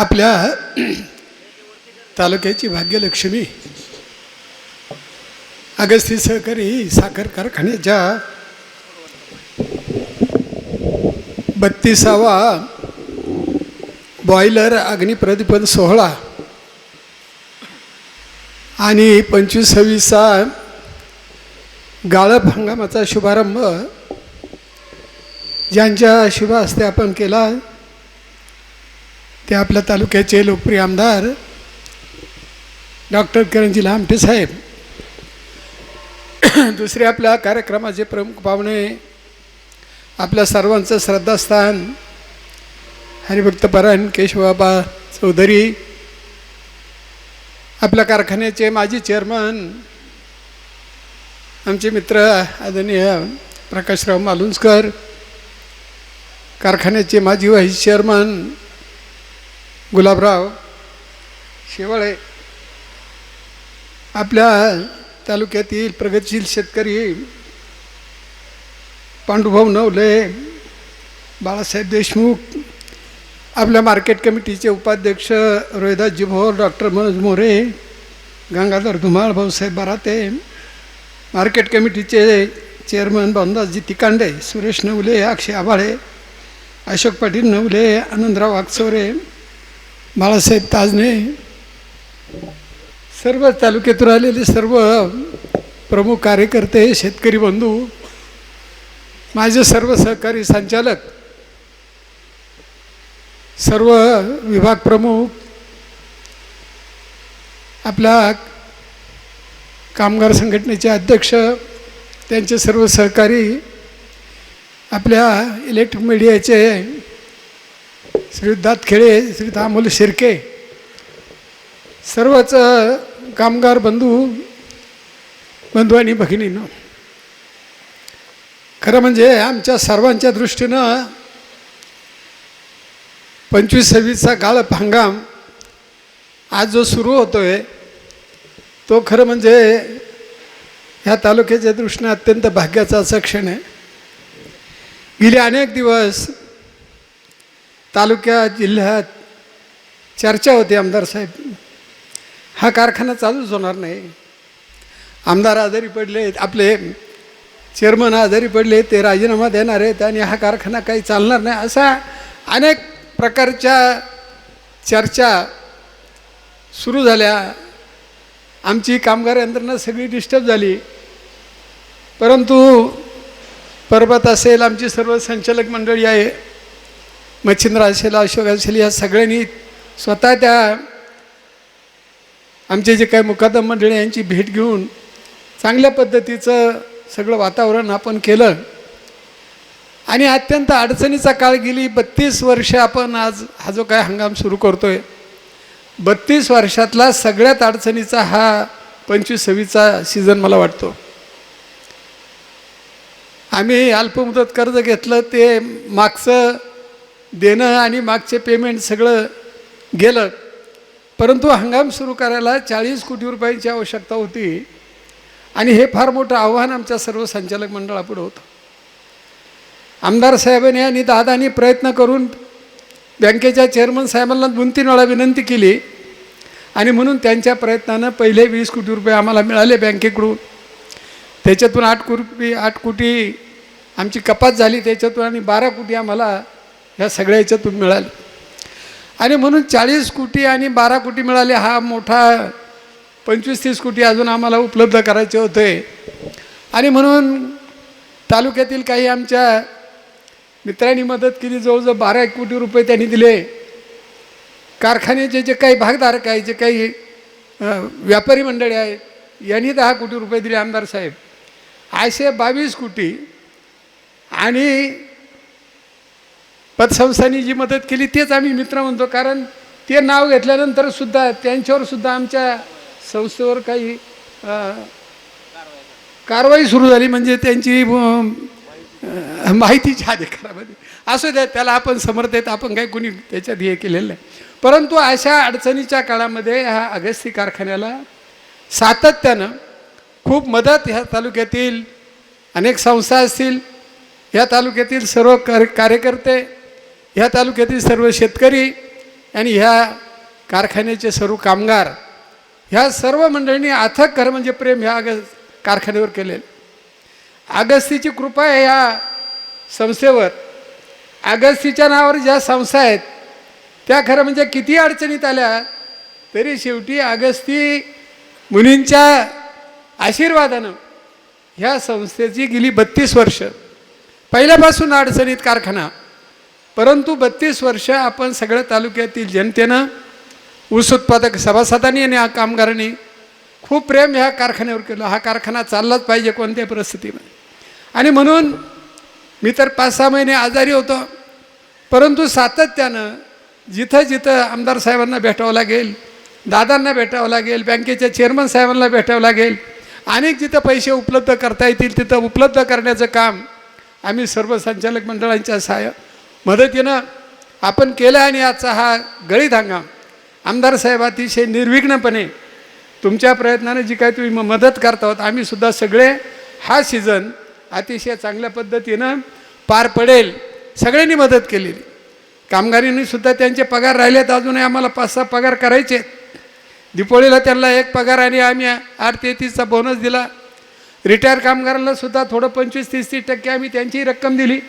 आपल्या तालुक्याची भाग्यलक्ष्मी अगस्ती सहकारी साखर कारखान्याच्या बत्तीसावा बॉयलर अग्निप्रदीपन सोहळा आणि पंचवीस सव्वीसचा गाळप हंगामाचा शुभारंभ ज्यांच्या शुभ हस्ते आपण केला ते आपल्या तालुक्याचे लोकप्रिय आमदार डॉक्टर किरणजी लामटे साहेब. दुसरे आपल्या कार्यक्रमाचे प्रमुख पाहुणे आपल्या सर्वांचं श्रद्धास्थान हरिभक्तपरायण केशवबाबा चौधरी आपल्या कारखान्याचे माजी चेअरमन आमचे मित्र आदरणीय प्रकाशराव मालुंजकर कारखान्याचे माजी व्हाईस चेअरमन गुलाबराव शेवाळे आपल्या तालुक्यातील प्रगतशील शेतकरी पांडुभाऊ नवले बाळासाहेब देशमुख आपल्या मार्केट कमिटीचे उपाध्यक्ष रोहिदासजी भोर डॉक्टर मनोज मोरे गंगाधर धुमाळ भाऊसाहेब बराते मार्केट कमिटीचे चेअरमन भाऊदासजी तिकांडे सुरेश नवले अक्षय आभाळे अशोक पाटील नवले आनंदराव वागचोरे बाळासाहेब ताजने सर्व तालुक्यातून आलेले सर्व प्रमुख कार्यकर्ते शेतकरी बंधू माझे सर्व सहकारी संचालक सर्व विभाग प्रमुख आपल्या कामगार संघटनेचे अध्यक्ष त्यांचे सर्व सहकारी आपल्या इलेक्ट्रिक मीडियाचे श्री खेळे श्री अमोल शिर्के. सर्वच कामगार बंधू बंधू आणि भगिनीनं. खरं म्हणजे आमच्या सर्वांच्या दृष्टीनं पंचवीस सव्वीसचा गाळप हंगाम आज जो सुरू होतो आहे तो खरं म्हणजे ह्या तालुक्याच्या दृष्टीनं अत्यंत भाग्याचा असा क्षण आहे. गेले अनेक दिवस तालुक्यात जिल्ह्यात चर्चा होती आमदार साहेब. हा कारखाना चालूच होणार नाही. आमदार आजारी पडले आपले चेअरमन आजारी पडले ते राजीनामा देणार आहेत आणि हा कारखाना काही चालणार नाही असा अनेक प्रकारच्या चर्चा सुरू झाल्या. आमची कामगार यंत्रणा सगळी डिस्टर्ब झाली. परंतु पर्वत असेल आमची सर्व संचालक मंडळी आहे. मच्छिंद्र असेल अशोक असेल या सगळ्यांनी स्वतः त्या आमचे जे काही मुकादम मंडळी यांची भेट घेऊन चांगल्या पद्धतीचं सगळं वातावरण आपण केलं. आणि अत्यंत अडचणीचा काळ गेली बत्तीस वर्ष आपण आज हा जो काय हंगाम सुरू करतोय बत्तीस वर्षातला सगळ्यात अडचणीचा हा पंचवीस सव्वीसचा सीझन मला वाटतो. आम्ही अल्पमुदत कर्ज घेतलं ते मागचं देणं आणि मागचे पेमेंट सगळं गेलं. परंतु हंगाम सुरू करायला चाळीस कोटी रुपयांची आवश्यकता होती. आणि हे फार मोठं आव्हान आमच्या सर्व संचालक मंडळापुढं होतं. आमदार साहेबांनी आणि दादानी प्रयत्न करून बँकेच्या चेअरमन साहेबांना दोन तीन वेळा विनंती केली. आणि म्हणून त्यांच्या प्रयत्नानं पहिले वीस कोटी रुपये आम्हाला मिळाले बँकेकडून. त्याच्यातून आठ कोटी आठ कोटी आमची कपात झाली. त्याच्यातून आणि बारा कोटी आम्हाला ह्या सगळ्या याच्यातून मिळाले. आणि म्हणून चाळीस कोटी आणि बारा कोटी मिळाले हा मोठा पंचवीस तीस कोटी अजून आम्हाला उपलब्ध करायचे होते. आणि म्हणून तालुक्यातील काही आमच्या मित्रांनी मदत केली जवळजवळ बारा एक कोटी रुपये त्यांनी दिले. कारखान्याचे जे काही भागधारक आहे जे काही व्यापारी मंडळी आहेत यांनी दहा कोटी रुपये दिले आमदार साहेब. असे बावीस कोटी आणि पतसंस्थांनी जी मदत केली तेच आम्ही मित्र म्हणतो. कारण ते नाव घेतल्यानंतर सुद्धा त्यांच्यावर सुद्धा आमच्या संस्थेवर काही कारवाई सुरू झाली. म्हणजे त्यांची माहितीच्या अधिकारामध्ये असू द्या त्याला आपण समर्थ आहेत. आपण काही कोणी त्याच्यात हे केलेलं नाही. परंतु अशा अडचणीच्या काळामध्ये ह्या अगस्ती कारखान्याला सातत्यानं खूप मदत ह्या तालुक्यातील अनेक संस्था असतील ह्या तालुक्यातील सर्व कार्य कार्यकर्ते ह्या तालुक्यातील सर्व शेतकरी आणि ह्या कारखान्याचे सर्व कामगार ह्या सर्व मंडळींनी अथक खरं म्हणजे प्रेम ह्या अग कारखान्यावर केले अगस्तीची कृपा आहे ह्या संस्थेवर. अगस्तीच्या नावावर ज्या संस्था आहेत त्या खरं म्हणजे किती अडचणीत आल्या तरी शेवटी अगस्ती मुनींच्या आशीर्वादानं ह्या संस्थेची गेली बत्तीस वर्ष. पहिल्यापासून अडचणीत कारखाना. परंतु बत्तीस वर्ष आपण सगळ्या तालुक्यातील जनतेनं ऊस उत्पादक सभासदांनी आणि या कामगारांनी खूप प्रेम ह्या कारखान्यावर केलं. हा कारखाना चाललाच पाहिजे कोणत्याही परिस्थितीमध्ये. आणि म्हणून मी तर पाच सहा महिने आजारी होतो. परंतु सातत्यानं जिथं जिथं आमदार साहेबांना भेटावं लागेल दादांना भेटावं लागेल बँकेच्या चेअरमन साहेबांना भेटावं लागेल अनेक जिथं पैसे उपलब्ध करता येतील तिथं उपलब्ध करण्याचं काम आम्ही सर्व संचालक मंडळांच्या सहाय्य मदतीनं आपण केलं आणि आजचा हा गळीत हंगाम. आमदार साहेब अतिशय निर्विघ्नपणे तुमच्या प्रयत्नाने जी काय तुम्ही म- मदत करत आहोत आम्ही सुद्धा सगळे हा सीझन अतिशय चांगल्या पद्धतीनं पार पडेल. सगळ्यांनी मदत केलेली. कामगारांनीसुद्धा त्यांचे पगार राहिलेत अजूनही आम्हाला पाच सहा पगार करायचे दिपोळीला त्यांना एक पगार आणि आम्ही आठ ते तीसचा बोनस दिला. रिटायर कामगारांना सुद्धा थोडं पंचवीस तीस तीस टक्के आम्ही त्यांची रक्कम दिली.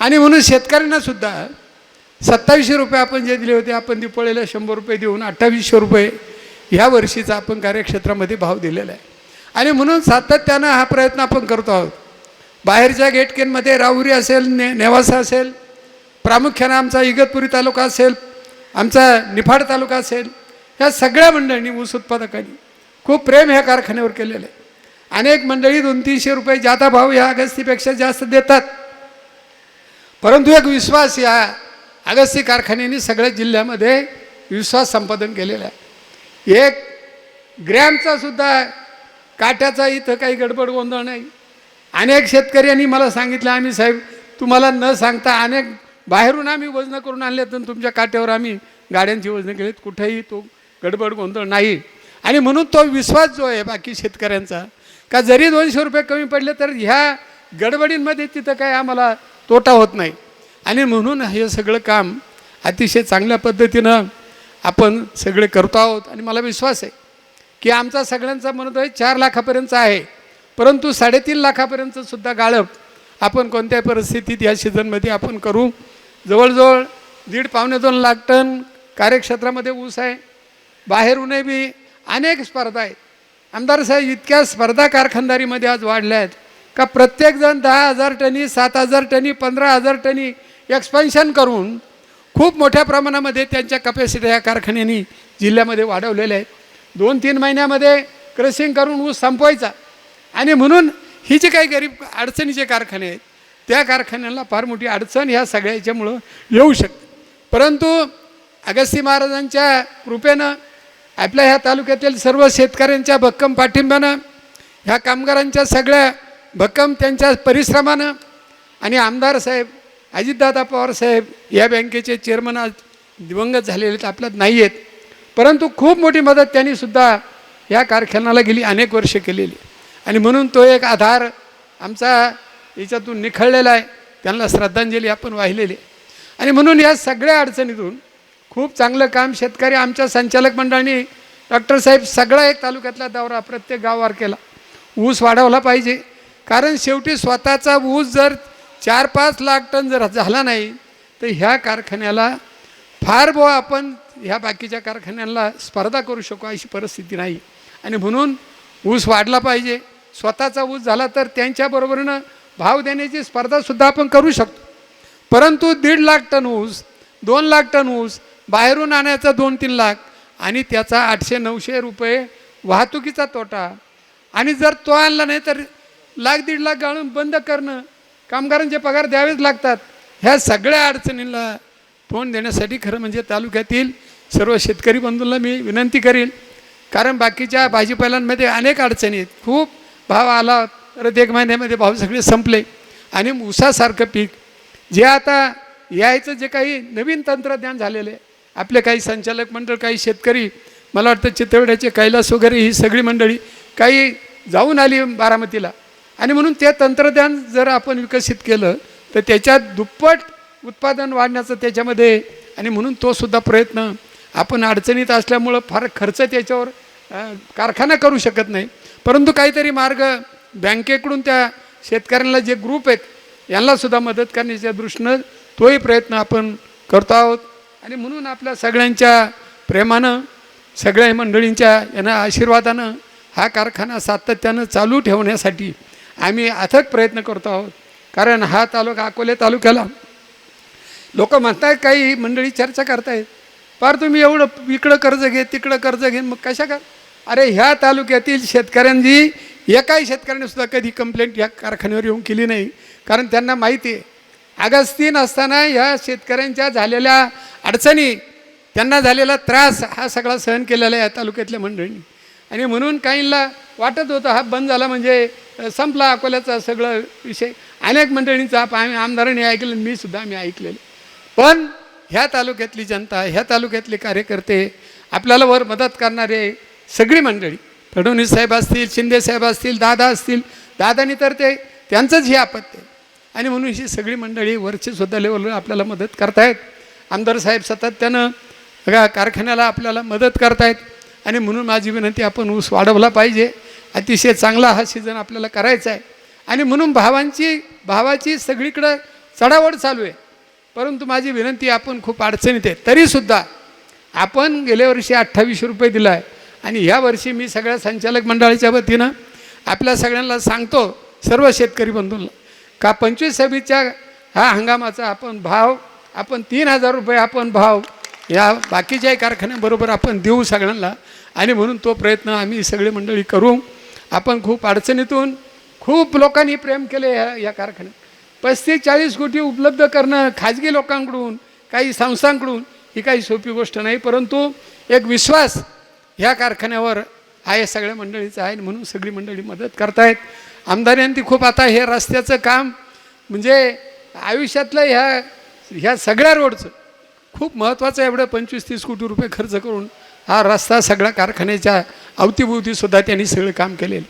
आणि म्हणून शेतकऱ्यांना सुद्धा सत्तावीसशे रुपये आपण जे दिले होते आपण दिपोळीला शंभर रुपये देऊन अठ्ठावीसशे रुपये ह्या वर्षीचा आपण कार्यक्षेत्रामध्ये भाव दिलेला आहे. आणि म्हणून सातत्यानं हा प्रयत्न आपण करतो आहोत. बाहेरच्या गेटकेनमध्ये राहुरी असेल ने नेवासा असेल प्रामुख्यानं आमचा इगतपुरी तालुका असेल आमचा निफाड तालुका असेल ह्या सगळ्या मंडळींनी ऊस उत्पादकांनी खूप प्रेम ह्या कारखान्यावर केलेलं आहे. अनेक मंडळी दोन तीनशे रुपये जादा भाव ह्या अगस्तीपेक्षा जास्त देतात. परंतु एक विश्वास या अगस्ती कारखान्याने सगळ्या जिल्ह्यामध्ये विश्वास संपादन केलेला आहे. एक ग्रॅमचा सुद्धा काट्याचा इथं काही गडबड गोंधळ नाही. अनेक शेतकऱ्यांनी मला सांगितलं आम्ही साहेब तुम्हाला न सांगता अनेक बाहेरून आम्ही वजनं करून आणले तर तुमच्या काट्यावर आम्ही गाड्यांची वजनं केलीत कुठेही तो गडबड गोंधळ नाही. आणि म्हणून तो विश्वास जो आहे बाकी शेतकऱ्यांचा का जरी दोनशे रुपये कमी पडले तर ह्या गडबडींमध्ये तिथं काय आम्हाला तोटा होत नाही. आणि म्हणून हे सगळं काम अतिशय चांगल्या पद्धतीनं आपण सगळे करतो आहोत. आणि मला विश्वास आहे की आमचा सगळ्यांचा मनोदय चार लाखापर्यंतचा आहे. परंतु साडेतीन लाखापर्यंतसुद्धा गाळप आपण कोणत्या परिस्थितीत या सीझनमध्ये आपण करू. जवळजवळ दीड पावणे दोन लाख टन कार्यक्षेत्रामध्ये ऊस आहे. बाहेरूनही बी अनेक स्पर्धा आहेत. आमदार साहेब इतक्या स्पर्धा कारखानदारीमध्ये आज वाढल्या आहेत. का प्रत्येकजण दहा हजार टनी सात हजार टनी पंधरा हजार टनी एक्सपेन्शन करून खूप मोठ्या प्रमाणामध्ये त्यांच्या कपॅसिटी या कारखान्यांनी जिल्ह्यामध्ये वाढवलेल्या आहेत दोन तीन महिन्यामध्ये क्रशिंग करून ऊस संपवायचा. आणि म्हणून ही जी काही गरीब अडचणीचे कारखाने आहेत त्या कारखान्यांना फार मोठी अडचण ह्या सगळ्या याच्यामुळं येऊ शकते. परंतु अगस्ती महाराजांच्या कृपेनं आपल्या ह्या तालुक्यातील सर्व शेतकऱ्यांच्या भक्कम पाठिंब्यानं ह्या कामगारांच्या सगळ्या भक्कम त्यांच्या परिश्रमानं आणि आमदार साहेब अजितदादा पवार साहेब या बँकेचे चेअरमन आज दिवंगत झालेले आहेत आपल्यात नाही आहेत. परंतु खूप मोठी मदत त्यांनी सुद्धा या कारखान्याला गेली अनेक वर्ष केलेली. आणि म्हणून तो एक आधार आमचा याच्यातून निखळलेला आहे त्यांना श्रद्धांजली आपण वाहिलेली आणि म्हणून या सगळ्या अडचणीतून खूप चांगलं काम शेतकरी आमच्या संचालक मंडळाने डॉक्टर साहेब सगळा एक तालुक्यातला दौरा प्रत्येक गावावर केला ऊस वाढवला पाहिजे कारण शेवटी स्वतःचा ऊस जर चार पाच लाख टन जर झाला नाही तर ह्या कारखान्याला फार बुवा आपण ह्या बाकीच्या कारखान्यांना स्पर्धा करू शकू अशी परिस्थिती नाही. आणि म्हणून ऊस वाढला पाहिजे. स्वतःचा ऊस झाला तर त्यांच्याबरोबरीनं भाव देण्याची स्पर्धासुद्धा आपण करू शकतो. परंतु दीड लाख टन ऊस दोन लाख टन ऊस बाहेरून आणायचा दोन तीन लाख आणि त्याचा आठशे नऊशे रुपये वाहतुकीचा तोटा. आणि जर तो आणला नाही तर लाख दीड लाख गाळून बंद करणं कामगारांचे पगार द्यावेच लागतात. ह्या सगळ्या अडचणींना तोंड देण्यासाठी खरं म्हणजे तालुक्यातील सर्व शेतकरी बंधूंना मी विनंती करीन. कारण बाकीच्या भाजीपाल्यांमध्ये अनेक अडचणी आहेत. खूप भाव आला परत एक महिन्यामध्ये भाव सगळे संपले. आणि ऊसासारखं पीक जे आता यायचं जे काही नवीन तंत्रज्ञान झालेलं आहे. आपले काही संचालक मंडळ काही शेतकरी मला वाटतं चितवड्याचे कैलास वगैरे ही सगळी मंडळी काही जाऊन आली बारामतीला. आणि म्हणून ते तंत्रज्ञान जर आपण विकसित केलं तर त्याच्यात दुप्पट उत्पादन वाढण्याचं त्याच्यामध्ये आणि म्हणून तो सुद्धा प्रयत्न आपण अडचणीत असल्यामुळं फार खर्च त्याच्यावर कारखाना करू शकत नाही. परंतु काहीतरी मार्ग बँकेकडून त्या शेतकऱ्यांना जे ग्रुप आहेत यांनासुद्धा मदत करण्याच्या दृष्टीनं तोही प्रयत्न आपण करतो आहोत. आणि म्हणून आपल्या सगळ्यांच्या प्रेमानं सगळ्या मंडळींच्या यांना आशीर्वादानं हा कारखाना सातत्यानं चालू ठेवण्यासाठी आम्ही अथक प्रयत्न करतो आहोत. कारण हा तालुका अकोले तालुक्याला लोक म्हणतायत काही मंडळी चर्चा करतायत. पार तुम्ही एवढं इकडं कर्ज घे तिकडं कर्ज घे मग कशा कर? अरे ह्या तालुक्यातील शेतकऱ्यांनी एकाही शेतकऱ्याने सुद्धा कधी कंप्लेंट या कारखान्यावर येऊन केली नाही. कारण त्यांना माहिती आहे. अगस्तीन असताना ह्या शेतकऱ्यांच्या झालेल्या अडचणी त्यांना झालेला त्रास हा सगळा सहन केलेला आहे या तालुक्यातल्या मंडळींनी. आणि म्हणून काहींना वाटत होतं हा बंद झाला म्हणजे संपला अकोल्याचा सगळं विषय. अनेक मंडळींचा आम्ही आमदारांनी ऐकलं मी सुद्धा आम्ही ऐकलेलं. पण ह्या तालुक्यातली जनता ह्या तालुक्यातले कार्यकर्ते आपल्याला वर मदत करणारे सगळी मंडळी फडणवीस साहेब असतील शिंदे साहेब असतील दादा असतील दादानी तर ते त्यांचंच हे आपत्य. आहे. आणि म्हणून ही सगळी मंडळी वरची सुद्धा लेवलवर आपल्याला मदत करतायत. आमदार साहेब सातत्यानं कारखान्याला आपल्याला मदत करतायत. आणि म्हणून माझी विनंती आपण ऊस वाढवला पाहिजे. अतिशय चांगला हा सीझन आपल्याला करायचा आहे. आणि म्हणून भावांची भावाची सगळीकडं चढावड चालू आहे. परंतु माझी विनंती आपण खूप अडचणीत आहे. तरीसुद्धा आपण गेल्या वर्षी अठ्ठावीसशे रुपये दिला आहे आणि ह्या वर्षी मी सगळ्या संचालक मंडळाच्या वतीनं आपल्या सगळ्यांना सांगतो सर्व शेतकरी बंधूंना का पंचवीस सव्वीसच्या हा हंगामाचा आपण भाव आपण तीन हजार रुपये आपण भाव या बाकीच्याही कारखान्याबरोबर आपण देऊ सगळ्यांना. आणि म्हणून तो प्रयत्न आम्ही सगळे मंडळी करू. आपण खूप अडचणीतून खूप लोकांनी प्रेम केले या या कारखान्यात. पस्तीस चाळीस कोटी उपलब्ध करणं खाजगी लोकांकडून काही संस्थांकडून ही काही सोपी गोष्ट नाही परंतु एक विश्वास ह्या कारखान्यावर आहे सगळ्या मंडळीचा आहे म्हणून सगळी मंडळी मदत करतायत. आमदारांनी खूप आता हे रस्त्याचं काम म्हणजे आयुष्यातलं ह्या ह्या सगळ्या रोडचं खूप महत्त्वाचं एवढं पंचवीस तीस कोटी रुपये खर्च करून हा रस्ता सगळ्या कारखान्याच्या अवतीभोवतीसुद्धा त्यांनी सगळं काम केलेलं.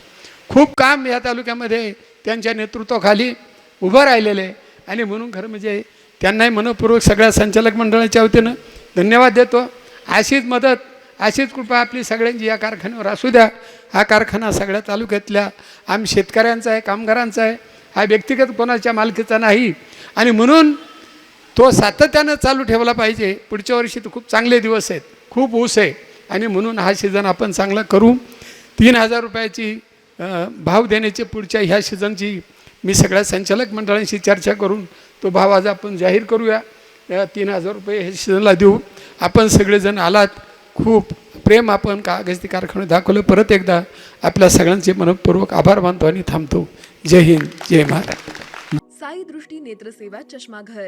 खूप काम या तालुक्यामध्ये त्यांच्या नेतृत्वाखाली उभं राहिलेलं आहे. आणि म्हणून खरं म्हणजे त्यांनाही मनपूर्वक सगळ्या संचालक मंडळाच्या वतीनं धन्यवाद देतो. अशीच मदत अशीच कृपा आपली सगळ्यांची या कारखान्यावर असू द्या. हा कारखाना सगळ्या तालुक्यातल्या आम्ही शेतकऱ्यांचा आहे कामगारांचा आहे. हा व्यक्तिगत कोणाच्या मालकीचा नाही. आणि म्हणून तो सातत्यानं चालू ठेवला पाहिजे. पुढच्या वर्षी तर खूप चांगले दिवस आहेत. खूप ऊस आहे. आणि म्हणून हा सीझन आपण चांगला करू. तीन हजार रुपयाची भाव देण्याची पुढच्या ह्या सीझनची मी सगळ्या संचालक मंडळांशी चर्चा करून तो भाव आज आपण जाहीर करूया. या तीन हजार रुपये हे सीझनला देऊ. आपण सगळेजण आलात. खूप प्रेम आपण कागदी कारखाने दाखवलं. परत एकदा आपल्या सगळ्यांचे मनपूर्वक आभार मानतो आणि थांबतो. जय हिंद. जय महाराज साई दृष्टी नेत्रसेवा चष्माघर.